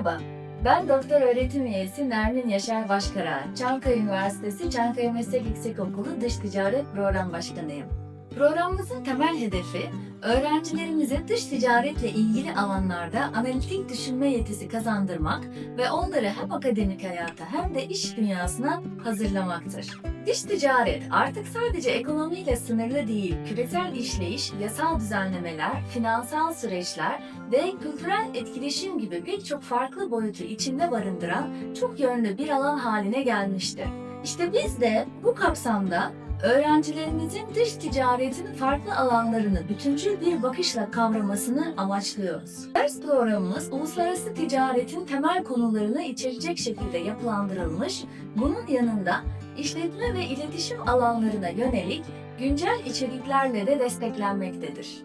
Merhaba, ben doktor öğretim üyesi Nermin Yaşar Başkara, Çankaya Üniversitesi Çankaya Meslek Yüksekokulu Dış Ticaret Program Başkanıyım. Programımızın temel hedefi, öğrencilerimize dış ticaretle ilgili alanlarda analitik düşünme yetisi kazandırmak ve onları hem akademik hayata hem de iş dünyasına hazırlamaktır. Dış ticaret artık sadece ekonomiyle sınırlı değil, küresel işleyiş, yasal düzenlemeler, finansal süreçler ve kültürel etkileşim gibi birçok farklı boyutu içinde barındıran çok yönlü bir alan haline gelmiştir. İşte biz de bu kapsamda öğrencilerimizin dış ticaretin farklı alanlarını bütüncül bir bakışla kavramasını amaçlıyoruz. Ders programımız uluslararası ticaretin temel konularını içerecek şekilde yapılandırılmış, bunun yanında işletme ve iletişim alanlarına yönelik güncel içeriklerle de desteklenmektedir.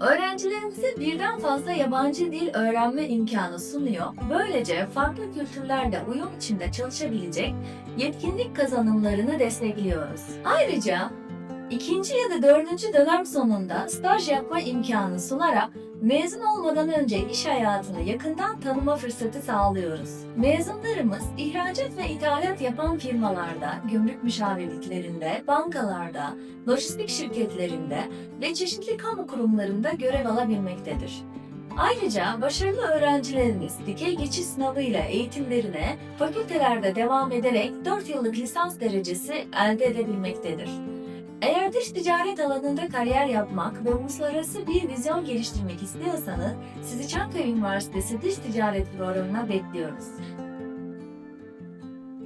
Öğrencilerimize birden fazla yabancı dil öğrenme imkanı sunuyor. Böylece farklı kültürlerle uyum içinde çalışabilecek yetkinlik kazanımlarını destekliyoruz. Ayrıca ikinci ya da dördüncü dönem sonunda staj yapma imkanı sunarak mezun olmadan önce iş hayatını yakından tanıma fırsatı sağlıyoruz. Mezunlarımız ihracat ve ithalat yapan firmalarda, gümrük müşavirliklerinde, bankalarda, lojistik şirketlerinde ve çeşitli kamu kurumlarında görev alabilmektedir. Ayrıca başarılı öğrencilerimiz dikey geçiş sınavıyla eğitimlerine fakültelerde devam ederek 4 yıllık lisans derecesi elde edebilmektedir. Dış ticaret alanında kariyer yapmak ve uluslararası bir vizyon geliştirmek istiyorsanız sizi Çankaya Üniversitesi Dış Ticaret Programı'na bekliyoruz.